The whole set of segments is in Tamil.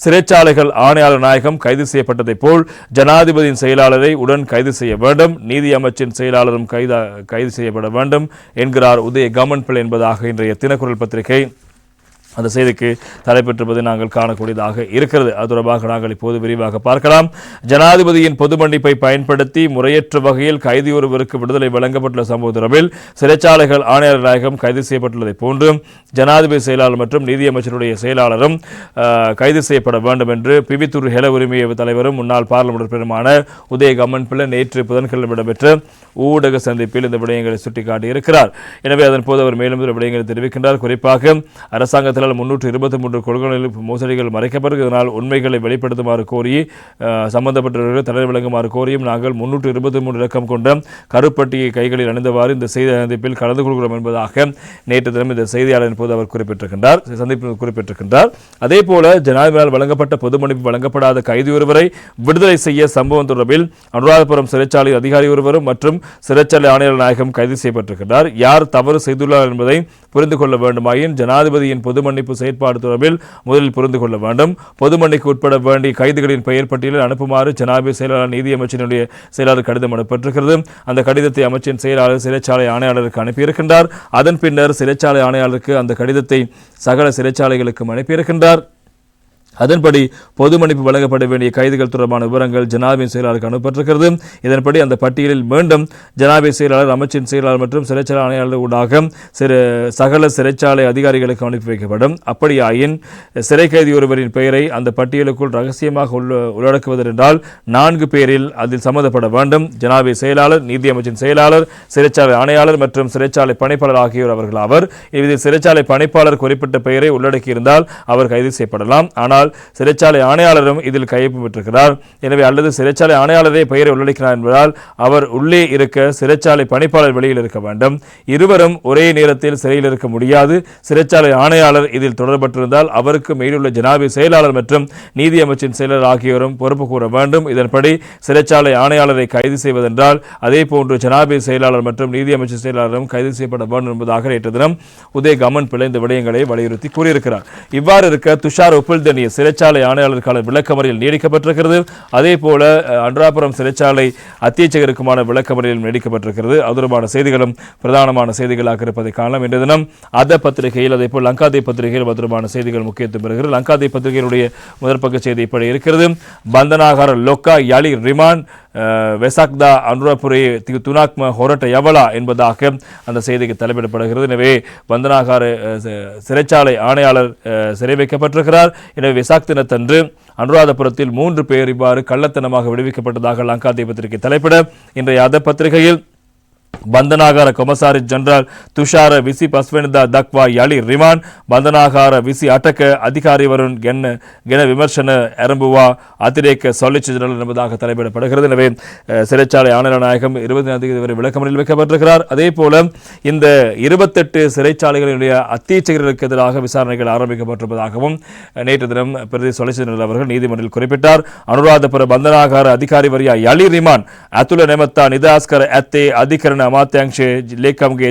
சிறைச்சாலைகள் ஆணையாளர் நாயகம் கைது செய்யப்பட்டதைப் போல் ஜனாதிபதியின் செயலாளரை உடன் கைது செய்ய வேண்டும் நீதி அமைச்சின் செயலாளரும் கைது கைது செய்யப்பட வேண்டும் என்கிறார் உதய கவர்மெண்ட் பிள்ளை என்பதாக இன்றைய தினக்குரல் பத்திரிகை. அந்த செய்திக்கு தலைப்பெற்றிருப்பதை நாங்கள் காணக்கூடியதாக இருக்கிறது. அது தொடர்பாக நாங்கள் இப்போது விரிவாக பார்க்கலாம். ஜனாதிபதியின் பொது மன்னிப்பை பயன்படுத்தி முறையற்ற வகையில் கைதி ஒருவருக்கு விடுதலை வழங்கப்பட்டுள்ள சம்பவ தொடர்பில் சிறைச்சாலைகள் ஆணையர் நாயகம் கைது செய்யப்பட்டுள்ளதை போன்றும் ஜனாதிபதி செயலாளர் மற்றும் நீதியமைச்சருடைய செயலாளரும் கைது செய்யப்பட வேண்டும் என்று பிபித்துர் ஹெல உரிமை தலைவரும் முன்னாள் பார்லிமெண்ட் உறுப்பினருமான உதய கம்மன் பிள்ளை நேற்று புதன்கிழமை இடம்பெற்ற ஊடக சந்திப்பில் இந்த விடயங்களை சுட்டிக்காட்டியிருக்கிறார். எனவே அதன் போது அவர் மேலும் விடயங்களை தெரிவிக்கின்றார். குறிப்பாக அரசாங்கத்தினால் முன்னூற்று இருபத்தி மூன்று கொள்கைகளில் மோசடிகள் மறைக்கப்பட்டு உண்மைகளை வெளிப்படுத்துமாறு கோரி சம்பந்தப்பட்டவர்கள் தடை வழங்குமாறு கோரியும் நாங்கள் முன்னூற்று இருபத்தி மூன்று இலக்கம் கொண்ட கருப்பட்டியை கைகளில் அணிந்தவாறு இந்த செய்தி சந்திப்பில் கலந்து கொள்கிறோம் என்பதாக நேற்று தினம் இந்த செய்தியாளர் போது அவர் குறிப்பிட்டிருக்கின்றார். சந்திப்பில் குறிப்பிட்டிருக்கின்றார். அதே போல ஜனாதிபதியால் வழங்கப்பட்ட பொது மன்னிப்பு வழங்கப்படாத கைதி ஒருவரை விடுதலை செய்ய சம்பவம் தொடர்பில் அனுராதபுரம் சிறைச்சாலை அதிகாரி ஒருவரும் மற்றும் சிறைச்சாலை ஆணையர் நாயகம் கைது செய்யப்பட்டிருக்கிறார் யார் தவறு செய்துள்ளார் என்பதை புரிந்து கொள்ள வேண்டுமாயின் ஜனாதிபதியின் பொது மன்னிப்பு செயற்பாடு தொடர்பில் முதலில் புரிந்து கொள்ள வேண்டும். பொது மன்னிக்கு உட்பட வேண்டிய கைதிகளின் பெயர் பட்டியலில் அனுப்புமாறு ஜனாபி செயலாளர் நீதியமைச்சரினுடைய செயலாளர் கடிதம் அனுப்பப்பட்டிருக்கிறது. அந்த கடிதத்தை அமைச்சின் செயலாளர் சிறைச்சாலை ஆணையாளருக்கு அனுப்பியிருக்கின்றார். அதன் பின்னர் சிறைச்சாலை ஆணையாளருக்கு அந்த கடிதத்தை சகல சிறைச்சாலைகளுக்கும் அனுப்பியிருக்கின்றார். அதன்படி பொது மன்னிப்பு வழங்கப்பட வேண்டிய கைதுகள் தொடர்பான விவரங்கள் ஜனாபின் செயலாளருக்கு அனுப்பப்பட்டிருக்கிறது. இதன்படி அந்த பட்டியலில் மீண்டும் ஜனாபி செயலாளர் அமைச்சின் செயலாளர் மற்றும் சிறைச்சாலை ஆணையாளர் ஊடாக சிறு சகல சிறைச்சாலை அதிகாரிகளுக்கு அனுப்பி வைக்கப்படும். அப்படியாயின் சிறை கைதி ஒருவரின் பெயரை அந்த பட்டியலுக்குள் ரகசியமாக உள்ள உள்ளடக்குவதென்றால் நான்கு பேரில் அதில் சம்மந்தப்பட வேண்டும். ஜனாபி செயலாளர் நீதி அமைச்சின் செயலாளர் சிறைச்சாலை ஆணையாளர் மற்றும் சிறைச்சாலை பணிப்பாளர் ஆகியோர் அவர்கள். அவர் இதில் சிறைச்சாலை பணிப்பாளர் குறிப்பிட்ட பெயரை உள்ளடக்கியிருந்தால் அவர் கைது செய்யப்படலாம். ஆனால் சிறைச்சாலை ஆணையாளரும் இதில் கையொப்பம் பெற்றிருக்கிறார். எனவே அல்லது சிறைச்சாலை ஆணையாளரே பெயரை உள்ளடக்கினார் என்பதால் அவர் உள்ளே இருக்க சிறைச்சாலை பணிப்பாளர் வெளியில் இருக்க வேண்டும். இருவரும் ஒரே நேரத்தில் சிறையில் இருக்க முடியாது. சிறைச்சாலை ஆணையாளர் இதில் தொடர்பட்டிருந்தால் அவருக்கு மேலுள்ள ஜனாபி செயலாளர் மற்றும் நீதி அமைச்சின் செயலர் ஆகியோரும் பொறுப்பு கூற வேண்டும். இதன்படி சிறைச்சாலை ஆணையாளரை கைது செய்வதென்றால் அதே போன்று ஜனாபி செயலாளர் மற்றும் நீதி அமைச்சர் செயலாளரும் கைது செய்யப்பட வேண்டும் என்பதாக நேற்று தினம் உதய கமன் பிள்ளை இந்த விடயங்களை வலியுறுத்தி கூறியிருக்கிறார். இவ்வாறு இருக்க துஷார் ஒப்புல்தனிய சிறைச்சாலை ஆணையாளருக்கான விளக்கமறியல் நீடிக்கப்பட்டிருக்கிறது. அதே போல அன்றாபுரம் சிறைச்சாலை அத்தியட்சகருக்குமான விளக்கமறியல் நீடிக்கப்பட்டிருக்கிறது. அதுரமான செய்திகளும் பிரதானமான செய்திகளாக இருப்பதை காணலாம். இன்றைய தினம் அத பத்திரிகையில் அதே போல் லங்காதே பத்திரிகையில் அது செய்திகள் முக்கியத்துவம் பெறுகிறது. லங்காதே பத்திரிகையினுடைய முதற்பக்க செய்தி இப்படி இருக்கிறது. பந்தனாகார லொக்கா யாலி ரிமான் வெசாக்தா அனுராபுரி தி- துனாக்ம ஹொரட்ட யவலா என்பதாக அந்த செய்திக்கு தலைப்பிடப்படுகிறது. எனவே வந்தனாகார சிறைச்சாலை ஆணையாளர் சிறை வைக்கப்பட்டிருக்கிறார் எனவே வெசாக் தினத்தன்று அனுராதபுரத்தில் மூன்று பேர் இவ்வாறு கள்ளத்தனமாக விடுவிக்கப்பட்டதாக லங்கா தீபத்திற்கு தலைப்பிட இன்றைய அத பத்திரிகையில் ಬಂಧನಾಗಾರ ಕೊಮಸಾರಿ ಜನರಲ್ ತುಷಾರ ವಿಸಿ ಪಸ್ವೆನಿಂದ ದಕ್ವಾ ಯಳಿ ರಿಮಾಂಡ್ ಬಂಧನಾಗಾರ ವಿಸಿ ಅಟಕ அதிகாரிவரும் என்ன என விமர்சன எரம்புவா அதிரேக்க சொலிசி ஜெனரல் என்பதாக தலைப்பிடப்படுகிறது எனவே சிறைச்சாலை ஆணையர் நாயகம் இருபத்தி தேதி வரை விளக்கமறையில் வைக்கப்பட்டிருக்கிறார். இந்த இருபத்தெட்டு சிறைச்சாலைகளினுடைய அத்தியட்சகர்களுக்கு எதிராக விசாரணைகள் ஆரம்பிக்கப்பட்டிருப்பதாகவும் நேற்று தினம் பிரதி சொலிசி அவர்கள் நீதிமன்றில் குறிப்பிட்டார். அனுராதபுர பந்தனாகார அதிகாரி வரியா யளி ரிமான் நேமத்தா நிதாஸ்கர் அத்தே அதிகரண ಸಂವಿಧಾನ ಅಮಾತ್ಯಾಂಕ್ಷೆ ಲೇಖಂಗೆ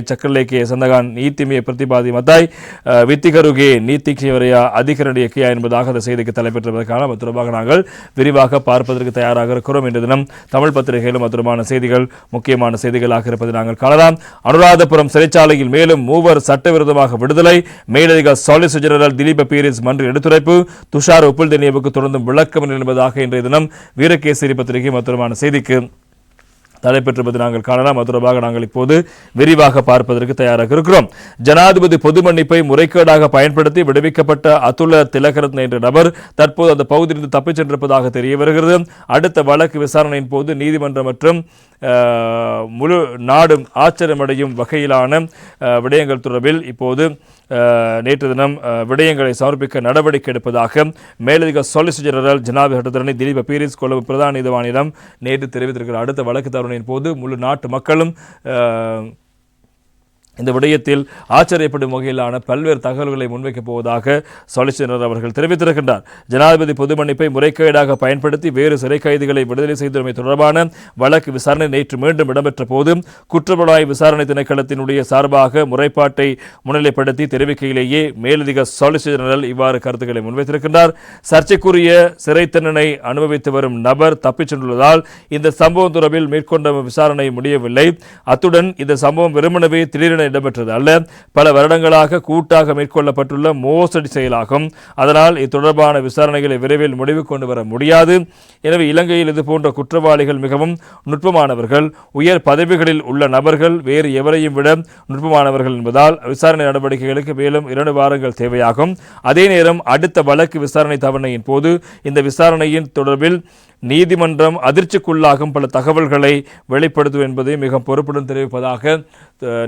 காணலாம். அனுராதபுரம் சிறைச்சாலையில் மேலும் மூவர் சட்டவிரோதமாக விடுதலை. மேலதிக சாலிசிட்டர் ஜெனரல் திலீப எடுத்துரைப்பு. துஷார் ஒப்புல் தொடர்ந்தும் விளக்கம் என்பதாக இன்றைய தினம் வீரகேசரி பத்திரிகை மற்றொருமான செய்திக்கு தலைப்பெற்றிருப்பது நாங்கள் காணலாம். அது தொடர்பாக நாங்கள் இப்போது விரிவாக பார்ப்பதற்கு தயாராக இருக்கிறோம். ஜனாதிபதி பொது மன்னிப்பை முறைகேடாக பயன்படுத்தி விடுவிக்கப்பட்ட அதுல திலகரத்ன என்ற நபர் தற்போது அந்த பகுதியிலிருந்து தப்பிச் சென்றிருப்பதாக தெரிய வருகிறது. அடுத்த வழக்கு விசாரணையின் போது நீதிமன்றம் மற்றும் முழு நாடும் ஆச்சரியமடையும் வகையிலான விடயங்கள் தொடர்பில் இப்போது நேற்று தினம் அஹ், விடயங்களை சமர்ப்பிக்க நடவடிக்கை எடுப்பதாக மேலதிக சொலிசிட்டர் ஜெனரல் ஜனாபி ஹட்டத்தரணி திலீப பீரிஸ் கொழும்பு பிரதான நீதிவானிடம் நேற்று தெரிவித்திருக்கிறார். அடுத்த வழக்கு தருணையின் போது முழு நாட்டு மக்களும் இந்த விடயத்தில் ஆச்சரியப்படும் வகையிலான பல்வேறு தகவல்களை முன்வைக்கப் போவதாக சொலிசிட்டர் அவர்கள் தெரிவித்திருக்கின்றார். ஜனாதிபதி பொது மன்னிப்பை முறைகேடாக பயன்படுத்தி வேறு சிறை கைதிகளை விடுதலை செய்துள்ளமை தொடர்பான வழக்கு விசாரணை நேற்று மீண்டும் இடம்பெற்ற போது குற்றப்புலனாய்வு விசாரணை திணைக்களத்தினுடைய சார்பாக முறைப்பாட்டை முன்னிலைப்படுத்தி தெரிவிக்கையிலேயே மேலதிக சொலிசிட்டர் ஜெனரல் இவ்வாறு கருத்துக்களை முன்வைத்திருக்கின்றார். சர்ச்சைக்குரிய சிறை தண்டனை அனுபவித்து வரும் நபர் தப்பிச் சென்றுள்ளதால் இந்த சம்பவம் தொடர்பில் மேற்கொண்ட விசாரணை முடியவில்லை. அத்துடன் இந்த சம்பவம் வெறுமனவே திடீரென இடம்பெற்றது. அல்ல பல வருடங்களாக கூட்டாக மேற்கொள்ளப்பட்டுள்ள மோசடி செயலாகும். அதனால் இத்தொடர்பான விசாரணைகளை விரைவில் முடிவு கொண்டு வர முடியாது. எனவே இலங்கையில் இதுபோன்ற குற்றவாளிகள் மிகவும் நுட்பமானவர்கள். உயர் பதவிகளில் உள்ள நபர்கள் வேறு எவரையும் விட நுட்பமானவர்கள் என்பதால் விசாரணை நடவடிக்கைகளுக்கு மேலும் இரண்டு வாரங்கள் தேவையாகும். அதே நேரம் அடுத்த வழக்கு விசாரணை தவணையின் போது இந்த விசாரணையின் தொடர்பில் நீதிமன்றம் அதிர்ச்சிக்குள்ளாகும் பல தகவல்களை வெளிப்படுத்தும் என்பதை மிக பொறுப்புடன் தெரிவிப்பதாக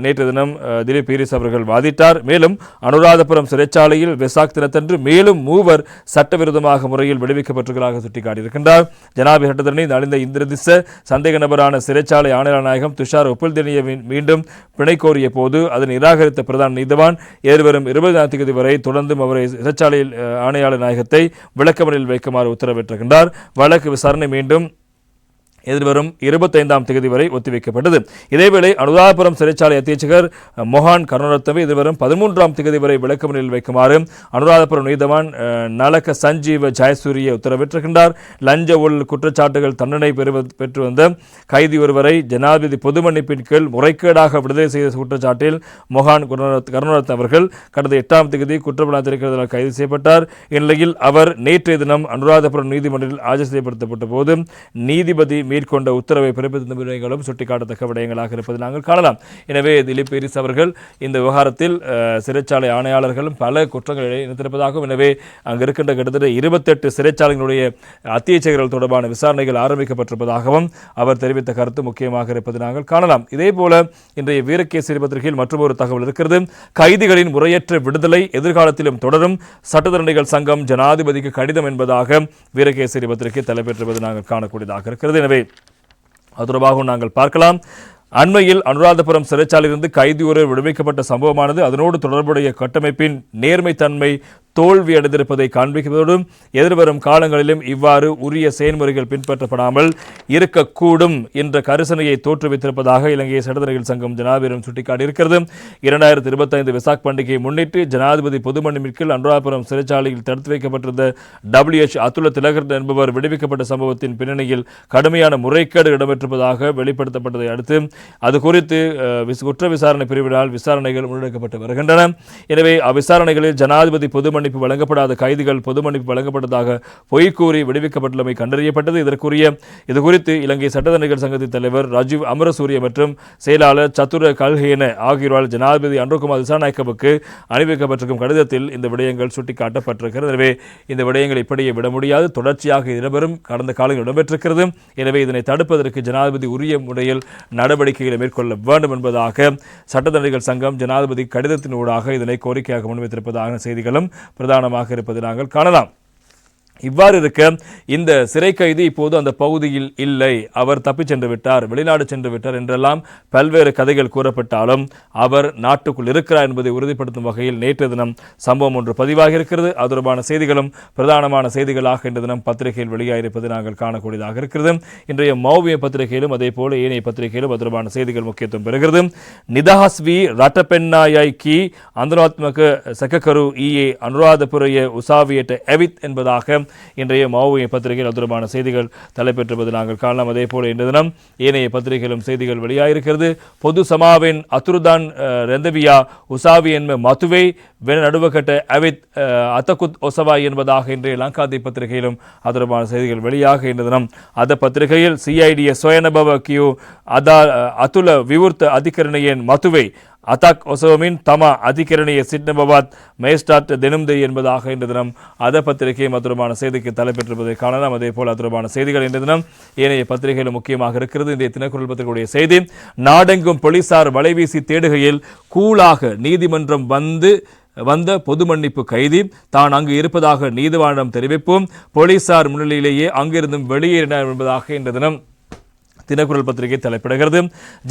நேற்று தினம் தினம் திலீப் பீரிஸ் அவர்கள் வாதிட்டார். மேலும் அனுராதபுரம் சிறைச்சாலையில் வெசாக் தினத்தன்று மேலும் மூவர் சட்டவிரோதமாக முறையில் விடுவிக்கப்பட்டிருக்கிறதாக சுட்டிக்காட்டியிருக்கின்றார். ஜனாபி சட்டத்தினை நலிந்த இந்திரதிச சந்தேக நபரான சிறைச்சாலை ஆணையாளர் நாயகம் துஷார் ஒப்புல்தெனியை மீண்டும் பிணை கோரிய போது அதை நிராகரித்த பிரதான நீதிவான் எதிர்வரும் இருபதாம் தேதி வரை தொடர்ந்தும் அவரை சிறைச்சாலையில் ஆணையாளர் நாயகத்தை விளக்கமறையில் வைக்குமாறு உத்தரவிட்டிருக்கின்றார். வழக்கு விசாரணை மீண்டும் எதிர்வரும் இருபத்தைந்தாம் தேதி வரை ஒத்திவைக்கப்பட்டது. இதேவேளை அனுராதபுரம் சிறைச்சாலை அத்தியட்சகர் மொஹான் கருணரத்னவை எதிர்வரும் பதிமூன்றாம் தேதி வரை விளக்கமறியலில் வைக்குமாறு அனுராதபுரம் நீதவான் நலக சஞ்சீவ ஜெயசூரிய உத்தரவிட்டிருக்கின்றார். லஞ்ச ஊழல் குற்றச்சாட்டுகள் தண்டனை பெறுவ பெற்று வந்த கைதி ஒருவரை ஜனாதிபதி பொது மன்னிப்பின் கீழ் முறைகேடாக விடுதலை செய்த குற்றச்சாட்டில் மொஹான் கருணரத்ன அவர்கள் கடந்த எட்டாம் தேதி குற்றப்புலனாய்வு திணைக்களத்தினால் கைது செய்யப்பட்டார். இந்நிலையில் அவர் நேற்றைய தினம் அனுராதபுரம் நீதிமன்றில் ஆஜர் செய்யப்படுத்தப்பட்ட போது நீதிபதி மேற்கொண்ட உத்தரவை பிறப்பித்த விடயங்களும் சுட்டிக்காட்டத்தக்க விடயங்களாக இருப்பதை நாங்கள் காணலாம். எனவே திலீப் பேரிஸ் அவர்கள் இந்த விவகாரத்தில் சிறைச்சாலை ஆணையாளர்களும் பல குற்றங்களை இணைத்திருப்பதாகவும் எனவே அங்கு இருக்கின்ற கிட்டத்தட்ட இருபத்தெட்டு சிறைச்சாலைகளுடைய அத்தியட்சகர்கள் தொடர்பான விசாரணைகள் ஆரம்பிக்கப்பட்டிருப்பதாகவும் அவர் தெரிவித்த கருத்து முக்கியமாக இருப்பதை நாங்கள் காணலாம். இதேபோல இன்றைய வீரகேசரி பத்திரிகையில் மற்றொரு தகவல் இருக்கிறது. கைதிகளின் முறையற்ற விடுதலை எதிர்காலத்திலும் தொடரும். சட்டத்தரணிகள் சங்கம் ஜனாதிபதிக்கு கடிதம் என்பதாக வீரகேசரி பத்திரிகை தலைப்பெற்றிருப்பது நாங்கள் காணக்கூடியதாக இருக்கிறது. எனவே அது தொடர்பாகவும் நாங்கள் பார்க்கலாம். அண்மையில் அனுராதபுரம் சிறைச்சாலையிலிருந்து கைதி ஒருவர் விடுவிக்கப்பட்ட சம்பவமானது அதனோடு தொடர்புடைய கட்டமைப்பின் நேர்மைத்தன்மை தோல்வி அடைந்திருப்பதை காண்பிப்பதோடு எதிர்வரும் காலங்களிலும் இவ்வாறு உரிய செயல்முறைகள் பின்பற்றப்படாமல் இருக்கக்கூடும் என்ற கரிசனையை தோற்றுவித்திருப்பதாக இலங்கை சட்டத்தரணிகள் சங்கம் ஜனாதிபதியிடம் சுட்டிக்காட்டியிருக்கிறது. இரண்டாயிரத்தி இருபத்தைந்து விசாக் பண்டிகையை முன்னிட்டு ஜனாதிபதி பொதுமணிமிற்கில் அன்றாபுரம் சிறைச்சாலையில் தடுத்து வைக்கப்பட்டிருந்த டபிள்யூஎச் அத்துல திலகர் என்பவர் விடுவிக்கப்பட்ட சம்பவத்தின் பின்னணியில் கடுமையான முறைகேடு இடம்பெற்றிருப்பதாக வெளிப்படுத்தப்பட்டதை அடுத்து அது குறித்து விஸ்- குற்ற விசாரணை பிரிவினால் விசாரணைகள் முன்னெடுக்கப்பட்டு வருகின்றன. எனவே அவ்விசாரணைகளில் ஜனாதிபதி பொதுமணி மன்னிப்பு வழங்கப்படாத கைதிகள் பொது மன்னிப்பு வழங்கப்பட்டதாக பொய் கூறி விடுவிக்கப்பட்டுள்ளமை கண்டறியப்பட்டது. இதற்குரிய இதுகுறித்து இலங்கை சட்டத்தரணிகள் சங்கத்தின் தலைவர் ராஜீவ் அமரசூரிய மற்றும் செயலாளர் சத்துர கல்ஹேன ஆகியோரால் ஜனாதிபதி அன்ரோகுமார் திசாநாயக்கவுக்கு அனுப்பிக்கப்பட்டிருக்கும் கடிதத்தில் இந்த விடயங்கள் சுட்டிக்காட்டப்பட்டிருக்கிறது. எனவே இந்த விடயங்கள் இப்படியே விட முடியாது. தொடர்ச்சியாக இது இடம்பெறும். கடந்த காலங்களில் இடம்பெற்றிருக்கிறது. எனவே இதனை தடுப்பதற்கு ஜனாதிபதி உரிய முறையில் நடவடிக்கைகளை மேற்கொள்ள வேண்டும் என்பதாக சட்டத்தரணிகள் சங்கம் ஜனாதிபதி கடிதத்தின் ஊடாக இதனை கோரிக்கையாக முன்வைத்திருப்பதாக செய்திகளும் பிரதானமாக இருப்பதை நாங்கள் காணலாம். இவ்வாறு இருக்க இந்த சிறை கைதி இப்போது அந்த பகுதியில் இல்லை. அவர் தப்பிச் சென்று விட்டார் வெளிநாடு சென்று விட்டார் என்றெல்லாம் பல்வேறு கதைகள் கூறப்பட்டாலும் அவர் நாட்டுக்குள் இருக்கிறார் என்பதை உறுதிப்படுத்தும் வகையில் நேற்று தினம் சம்பவம் ஒன்று பதிவாகி இருக்கிறது அது தொடர்பான செய்திகளும் பிரதானமான செய்திகளாக இன்று தினம் பத்திரிகையில் வெளியாகியிருப்பதை நாங்கள் காணக்கூடியதாக இருக்கிறது. இன்றைய மௌவிய பத்திரிகையிலும் அதே போல ஏனைய பத்திரிகையிலும் அது தொடர்பான செய்திகள் முக்கியத்துவம் பெறுகிறது. நிதஹஸ்வி கி அந்தராத்மக சக்கக்கரு இஏ அனுராதபுரைய உசாவியட்ட எவித் என்பதாக இன்றைய மாவோய பத்திரிகையில் அது தொடர்பான செய்திகள் தலைப்பெற்றிருப்பது நாங்கள் காணலாம். அதே போல இன்று தினம் ஏனைய பத்திரிகையிலும் செய்திகள் வெளியாகிருக்கிறது பொது சமாவின் அத்துருதான் ரெந்தவியா உசாவி என்ப மதுவை வென நடுவக்கட்ட அவித் அத்தகுத் ஒசவா என்பதாக இன்றைய லங்காதி பத்திரிகையிலும் அது தொடர்பான செய்திகள் வெளியாக இன்று தினம். அந்த பத்திரிகையில் சிஐடிய சுயநபவ கியூ அதா அதுல விவூர்த்த அதிகரணையின் மதுவை அத்தாக் ஒசோமின் தமா அதிகரணிய சிட்னபாத் மேஸ்டாட் தினம்தை என்பதாக இன்று தினம் அத பத்திரிகை மதுரமான செய்திக்கு தலைப்பெற்றிருப்பதை காணலாம். அதே போல் அதுரமான செய்திகள் இன்று தினம் ஏனைய பத்திரிகையில் முக்கியமாக இருக்கிறது. இன்றைய தினக்குரல் பத்திரிகையுடைய செய்தி நாடெங்கும் போலீசார் வலைவீசி தேடுகையில் கூலாக நீதிமன்றம் வந்து வந்த பொது மன்னிப்பு கைதி. தான் அங்கு இருப்பதாக நீதிவானம் தெரிவிப்போம். போலீசார் முன்னிலையிலேயே அங்கிருந்தும் வெளியேறினார் என்பதாக இன்று தினம் தினக்குரல் பத்திரிகை தலைப்பிடுகிறது.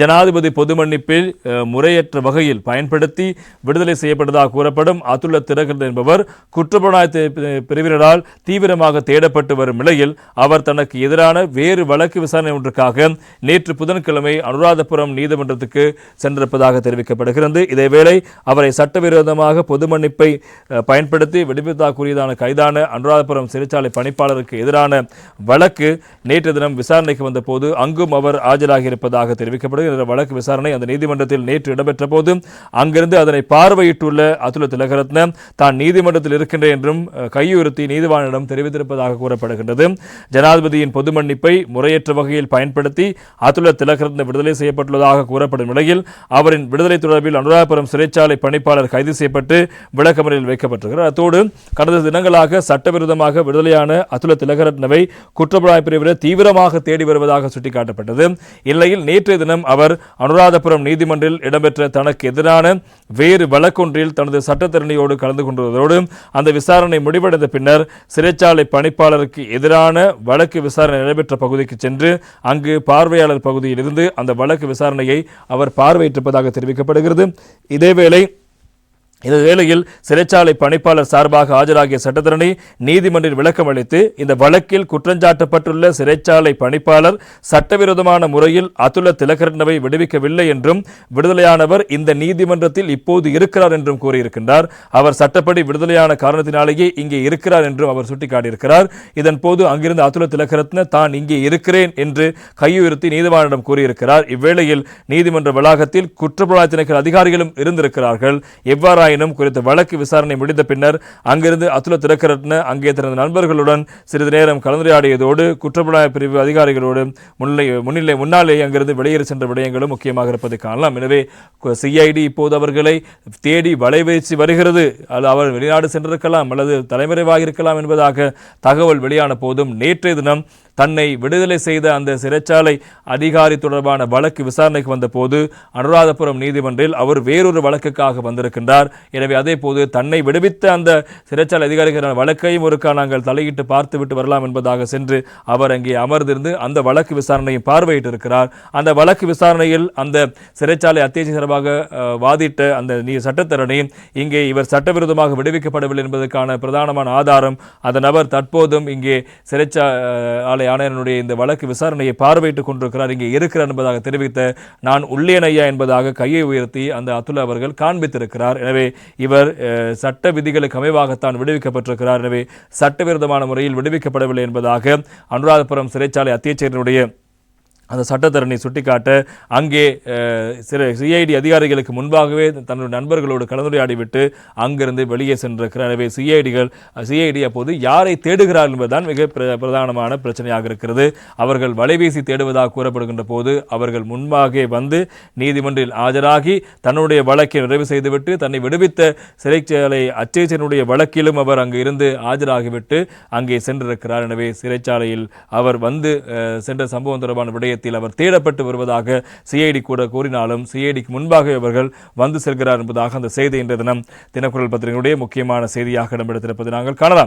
ஜனாதிபதி பொது மன்னிப்பில் முறையற்ற வகையில் பயன்படுத்தி விடுதலை செய்யப்பட்டதாக கூறப்படும் அதுல்ல திரகர் என்பவர் குற்றப்புலனாய்வு பிரிவினரால் தீவிரமாக தேடப்பட்டு வரும் நிலையில் அவர் தனக்கு எதிரான வேறு வழக்கு விசாரணை ஒன்றுக்காக நேற்று புதன்கிழமை அனுராதபுரம் நீதிமன்றத்துக்கு சென்றிருப்பதாக தெரிவிக்கப்படுகிறது. இதேவேளை அவரை சட்டவிரோதமாக பொது மன்னிப்பை பயன்படுத்தி விடுவித்ததாக கூறியதான கைதான அனுராதபுரம் சிறைச்சாலை பணிப்பாளருக்கு எதிரான வழக்கு நேற்று தினம் விசாரணைக்கு வந்தபோது அங்கு அங்கும் அவர் ஆஜராகி இருப்பதாக தெரிவிக்கப்படுகிறது வழக்கு விசாரணை அந்த நீதிமன்றத்தில் நேற்று இடம்பெற்ற போது அங்கிருந்து அதனை பார்வையிட்டுள்ள அதுல திலகரத்ன தான் நீதிமன்றத்தில் இருக்கின்றேன் என்றும் கையுறுத்தி நீதிவானிடம் தெரிவித்திருப்பதாக கூறப்படுகின்றது. ஜனாதிபதியின் பொது மன்னிப்பை முறையற்ற வகையில் பயன்படுத்தி அதுல திலகரத்ன விடுதலை செய்யப்பட்டுள்ளதாக கூறப்படும் நிலையில் அவரின் விடுதலை தொடர்பில் அனுராதபுரம் சிறைச்சாலை பணிப்பாளர் கைது செய்யப்பட்டு விளக்கமறையில் வைக்கப்பட்டிருக்கிறார். அத்தோடு கடந்த தினங்களாக சட்டவிரோதமாக விடுதலையான அதுல திலகரத்னவை குற்றப்புலனாய்வு பிரிவினர் தீவிரமாக தேடி வருவதாக காட்டப்பட்டது. இல்லையில் நேற்றைய தினம் அவர் அனுராதபுரம் நீதிமன்றில் இடம்பெற்ற தனக்கு எதிரான வேறு வழக்கொன்றில் தனது சட்டத்தரணியோடு கலந்து கொண்டதோடு அந்த விசாரணை முடிவடைந்த பின்னர் சிறைச்சாலை பணிப்பாளருக்கு எதிரான வழக்கு விசாரணை நடைபெற்ற பகுதிக்கு சென்று அங்கு பார்வையாளர் பகுதியில் இருந்து அந்த வழக்கு விசாரணையை அவர் பார்வையிட்டிருப்பதாக தெரிவிக்கப்படுகிறது. இதேவேளை இந்த வேளையில் சிறைச்சாலை பணிப்பாளர் சார்பாக ஆஜராகிய சட்டத்தரணி நீதிமன்றில் விளக்கம் அளித்து இந்த வழக்கில் குற்றஞ்சாட்டப்பட்டுள்ள சிறைச்சாலை பணிப்பாளர் சட்டவிரோதமான முறையில் அதுல திலகரட்னவை விடுவிக்கவில்லை என்றும் விடுதலையானவர் இந்த நீதிமன்றத்தில் இப்போது இருக்கிறார் என்றும் கூறியிருக்கின்றார். அவர் சட்டப்படி விடுதலையான காரணத்தினாலேயே இங்கே இருக்கிறார் என்றும் அவர் சுட்டிக்காட்டியிருக்கிறார். இதன் போது அங்கிருந்து அதுல திலகரத்ன தான் இங்கே இருக்கிறேன் என்று கையுறுத்தி நீதிமன்றம் கூறியிருக்கிறார். இவ்வேளையில் நீதிமன்ற வளாகத்தில் குற்றப்புலனாய் திணைக்கள அதிகாரிகளும் இருந்திருக்கிறார்கள். ஆயினும் குறித்த வழக்கு விசாரணை முடிந்த பின்னர் அங்கிருந்து அத்துல திறக்கரட்ன அங்கே தனது நண்பர்களுடன் சிறிது நேரம் கலந்துரையாடியதோடு குற்றப்புலனாய்வு பிரிவு அதிகாரிகளோடு முன்னிலை முன்னிலை முன்னாலே அங்கிருந்து வெளியேறி சென்ற விடயங்களும் முக்கியமாக இருப்பதை காணலாம். எனவே சிஐடி இப்போது அவர்களை தேடி வலைவீச்சு வருகிறது. அது அவர் வெளிநாடு சென்றிருக்கலாம் அல்லது தலைமறைவாக இருக்கலாம் என்பதாக தகவல் வெளியான போதும் நேற்றைய தினம் தன்னை விடுதலை செய்த அந்த சிறைச்சாலை அதிகாரி தொடர்பான வழக்கு விசாரணைக்கு வந்தபோது அனுராதபுரம் நீதிமன்றில் அவர் வேறொரு வழக்குக்காக வந்திருக்கின்றார். எனவே அதே போது தன்னை விடுவித்த அந்த சிறைச்சாலை அதிகாரிகள் வழக்கையும் ஒருக்கா நாங்கள் தலையிட்டு பார்த்துவிட்டு வரலாம் என்பதாக சென்று அவர் அங்கே அமர்ந்திருந்து அந்த வழக்கு விசாரணையை பார்வையிட்டிருக்கிறார். அந்த வழக்கு விசாரணையில் அந்த சிறைச்சாலை அத்தியட்சை சார்பாக வாதிட்ட அந்த நீ சட்டத்தரணி இங்கே இவர் சட்டவிரோதமாக விடுவிக்கப்படவில்லை என்பதற்கான பிரதானமான ஆதாரம். அந்த நபர் தற்போதும் இங்கே சிறைச்சாலை ஆணையனுடைய இந்த வழக்கு விசாரணையை பார்வையிட்டுக் கொண்டிருக்கிறார் இங்கே இருக்கிறார் என்பதாக தெரிவித்த நான் உள்ளேன் ஐயா என்பதாக கையை உயர்த்தி அந்த அத்துல்லா அவர்கள் காண்பித்திருக்கிறார். எனவே இவர் சட்ட விதிகளுக்கு அமைவாகத்தான் விடுவிக்கப்பட்டிருக்கிறார். எனவே சட்டவிரோதமான முறையில் விடுவிக்கப்படவில்லை என்பதாக அனுராதபுரம் சிறைச்சாலை அத்தியட்சரினுடைய அந்த சட்டத்தரணி சுட்டிக்காட்ட அங்கே சில சிஐடி அதிகாரிகளுக்கு முன்பாகவே தன்னுடைய நண்பர்களோடு கலந்துரையாடிவிட்டு அங்கிருந்து வெளியே சென்றிருக்கிறார். எனவே சிஐடிகள் சிஐடி அப்போது யாரை தேடுகிறார்கள் என்பதுதான் மிக பிர- பிரதானமான பிரச்சனையாக இருக்கிறது. அவர்கள் வலைவீசி தேடுவதாக கூறப்படுகின்ற போது அவர்கள் முன்பாக வந்து நீதிமன்றில் ஆஜராகி தன்னுடைய வழக்கை நிறைவு செய்துவிட்டு தன்னை விடுவித்த சிறைச்சாலை அச்சேசனுடைய வழக்கிலும் அவர் அங்கு இருந்து ஆஜராகிவிட்டு அங்கே சென்றிருக்கிறார். எனவே சிறைச்சாலையில் அவர் வந்து சென்ற சம்பவம் தொடர்பான விடயத்தில் அவர் தேடப்பட்டு வருவதாக சிஐடி கூட கூறினாலும் சிஐடிக்கு முன்பாக இவர்கள் வந்து செல்கிறார் என்பதாக அந்த செய்தி இன்றைய தினம் தினக்குரல் பத்திரிகையுடைய முக்கியமான செய்தியாக இடம்பெடுத்திருப்பதை நாங்கள் காணலாம்.